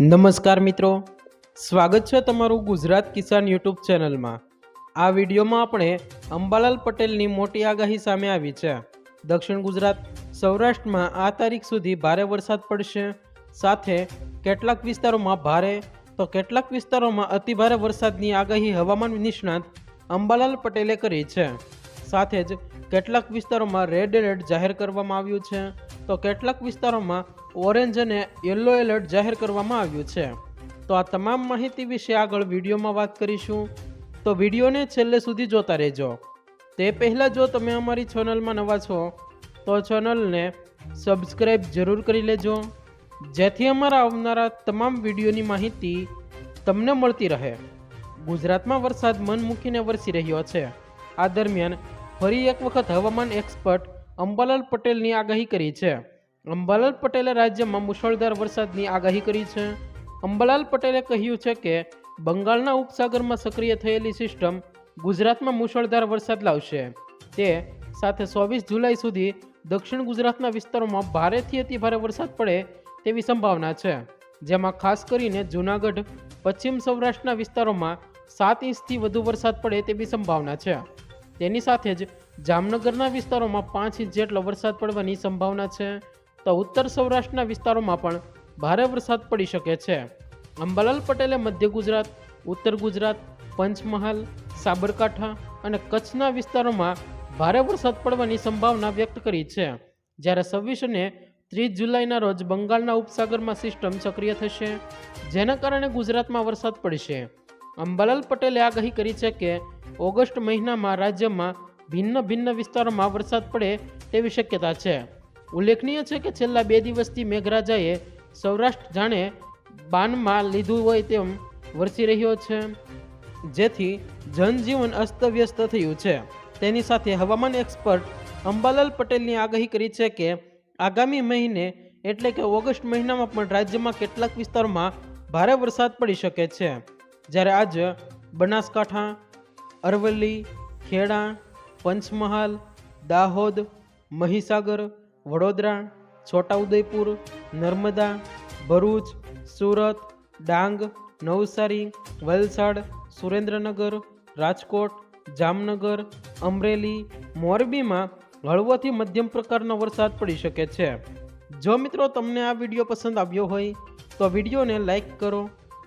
નમસ્કાર મિત્રો. સ્વાગત છે તમારું ગુજરાત કિસાન યુટ્યુબ ચેનલમાં. આ વિડીયોમાં આપણે અંબાલાલ પટેલની મોટી આગાહી સામે આવી છે. દક્ષિણ ગુજરાત, સૌરાષ્ટ્રમાં આ તારીખ સુધી ભારે વરસાદ પડશે. સાથે કેટલાક વિસ્તારોમાં ભારે, તો કેટલાક વિસ્તારોમાં અતિભારે વરસાદની આગાહી હવામાન નિષ્ણાત અંબાલાલ પટેલે કરી છે. સાથે જ કેટલાક વિસ્તારોમાં રેડ એલર્ટ જાહેર કરવામાં આવ્યું છે. તો કેટલાક વિસ્તારોમાં ઓરેન્જ અને યલો એલર્ટ જાહેર કરવામાં આવ્યું છે. તો આ તમામ માહિતી વિશે આગળ વિડીયોમાં વાત કરીશું. તો વિડીયોને છેલ્લે સુધી જોતા રહેજો. તે પહેલાં જો તમે અમારી ચેનલમાં નવા છો, તો ચેનલને સબસ્ક્રાઈબ જરૂર કરી લેજો. જેથી અમારા આવનારા તમામ વિડીયોની માહિતી તમને મળતી રહે. ગુજરાતમાં વરસાદ મન મૂકીને વરસી રહ્યો છે. આ દરમિયાન ફરી એક વખત હવામાન એક્સપર્ટ અંબાલાલ પટેલની આગાહી કરી છે. અંબાલાલ પટેલે રાજ્યમાં મુશળધાર વરસાદની આગાહી કરી છે. અંબાલાલ પટેલે કહ્યું છે કે, બંગાળના ઉપસાગરમાં સક્રિય થયેલી સિસ્ટમ ગુજરાતમાં મુશળધાર વરસાદ લાવશે. તે સાથે ચોવીસ જુલાઈ સુધી દક્ષિણ ગુજરાતના વિસ્તારોમાં ભારેથી અતિભારે વરસાદ પડે તેવી સંભાવના છે. જેમાં ખાસ કરીને જૂનાગઢ, પશ્ચિમ સૌરાષ્ટ્રના વિસ્તારોમાં સાત ઇંચથી વધુ વરસાદ પડે તેવી સંભાવના છે. તેની સાથે જ જામનગરના વિસ્તારોમાં પાંચ ઇંચ જેટલો વરસાદ પડવાની સંભાવના છે તો ઉત્તર સૌરાષ્ટ્રના વિસ્તારોમાં પણ ભારે વરસાદ પડી શકે છે. અંબાલાલ પટેલે મધ્ય ગુજરાત, ઉત્તર ગુજરાત, પંચમહાલ, સાબરકાંઠા અને કચ્છના વિસ્તારોમાં ભારે વરસાદ પડવાની સંભાવના વ્યક્ત કરી છે. જ્યારે છવ્વીસ અને ત્રીસ જુલાઈના રોજ બંગાળના ઉપસાગરમાં સિસ્ટમ સક્રિય થશે, જેના કારણે ગુજરાતમાં વરસાદ પડશે. અંબાલાલ પટેલે આગાહી કરી છે કે ઓગસ્ટ મહિનામાં રાજ્યમાં ભિન્ન ભિન્ન વિસ્તારોમાં વરસાદ પડે તેવી શક્યતા છે. ઉલ્લેખનીય છે કે છેલ્લા બે દિવસથી મેઘરાજાએ સૌરાષ્ટ્ર જાણે બાનમાં લીધું હોય તેમ વરસી રહ્યો છે. જેથી જનજીવન અસ્તવ્યસ્ત થયું છે. તેની સાથે હવામાન એક્સપર્ટ અંબાલાલ પટેલની આગાહી કરી છે કે આગામી મહિને એટલે કે ઓગસ્ટ મહિનામાં પણ રાજ્યમાં કેટલાક વિસ્તારોમાં ભારે વરસાદ પડી શકે છે. જ્યારે આજ બનાસકાંઠા અરવલ્લી, ખેડા, પંચમહાલ, દાહોદ, મહીસાગર, વડોદરા, છોટાઉદેપુર, નર્મદા, ભરૂચ, સુરત, ડાંગ, નવસારી, વલસાડ, સુરેન્દ્રનગર, રાજકોટ, જામનગર, અમરેલી, મોરબીમાં હળવોથી મધ્યમ પ્રકારનો વરસાદ પડી શકે છે. જો મિત્રો તમને આ વીડિયો પસંદ આવ્યો હોય, તો વિડીયોને લાઈક કરો